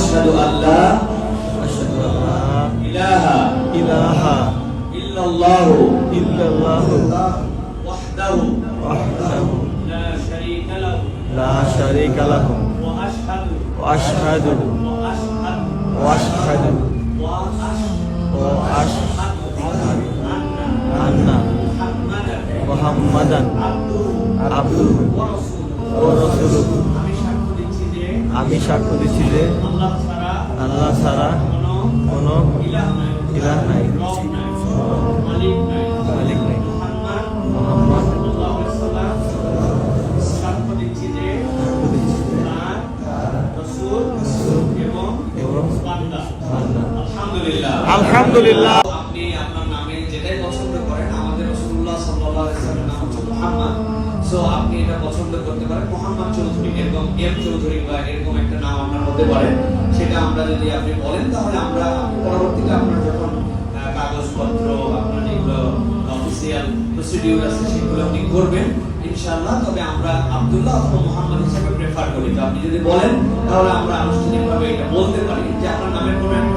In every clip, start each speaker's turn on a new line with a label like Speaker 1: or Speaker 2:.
Speaker 1: আশহাদু আল্লাহ
Speaker 2: আশহাদু আল্লাহ
Speaker 1: ইলাহা
Speaker 2: ইলাহা
Speaker 1: ইল্লাল্লাহু
Speaker 2: ইল্লাল্লাহু ওয়াহদাহু
Speaker 1: ওয়াহদাহু
Speaker 2: লা
Speaker 1: শারীকা লাহু লা
Speaker 2: শারীকা লাহু ওয়া
Speaker 1: আশহাদু
Speaker 2: ওয়া
Speaker 1: আশহাদু
Speaker 2: ওয়া
Speaker 1: আশহাদু
Speaker 2: ওয়া
Speaker 1: আশহাদু ওয়া
Speaker 2: আশহাদু
Speaker 1: আন্না
Speaker 2: মুহাম্মাদান
Speaker 1: আবদুহু
Speaker 2: ওয়া
Speaker 1: আমি সাক্ষ্য দিচ্ছি যে আল্লাহ ছাড়া কোনো ইলাহ নাই। আলহামদুলিল্লাহ। আপনি আপনার নামে যেটাই পছন্দ করেন, আমাদের রাসূলুল্লাহ সাল্লাল্লাহু আলাইহি নাম হচ্ছে মুহাম্মদ। সো আপনি এটা পছন্দ করতে পারেন। মোহাম্মদ চৌধুরী এরকম এম চৌধুরী বা এরকম একটা নাম আপনার হতে পারে। সেটা আমরা যদি আপনি বলেন, তাহলে আমরা পরবর্তীতে আপনার যখন কাগজপত্র, আপনার যেগুলো অফিসিয়াল প্রসিডিউর আছে, সেগুলো আপনি করবেন, ইনশাআল্লাহ। তবে আমরা আব্দুল্লাহ অথবা মোহাম্মদ হিসেবে প্রেফার করি। তো আপনি যদি বলেন, তাহলে আমরা আনুষ্ঠানিকভাবে এটা বলতে পারি যে আপনার নামের কোনো একটা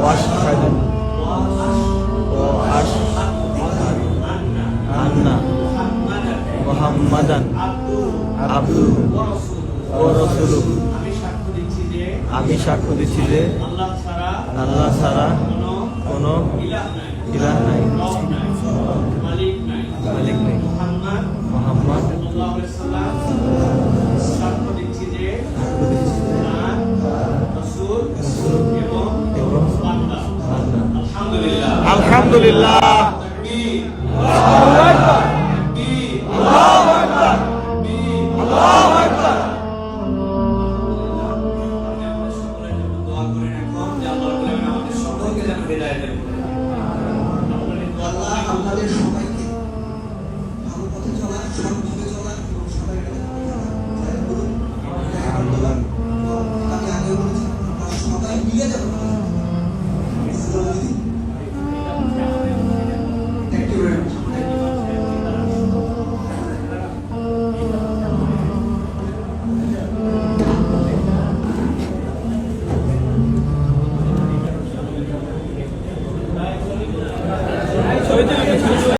Speaker 1: واشهد
Speaker 2: وأشهد
Speaker 1: واشهد ان
Speaker 2: أن
Speaker 1: محمدا
Speaker 2: محمدا
Speaker 1: عبده
Speaker 2: عبده
Speaker 1: ورسوله
Speaker 2: ورسوله
Speaker 1: আমি সাক্ষ্য দিচ্ছি যে
Speaker 2: আমি সাক্ষ্য দিচ্ছি যে
Speaker 1: আল্লাহ ছাড়া
Speaker 2: আল্লাহ ছাড়া
Speaker 1: কোনো
Speaker 2: কোনো
Speaker 1: ইলাহ নাই আমাদের সকলকে যেন হেদায়েত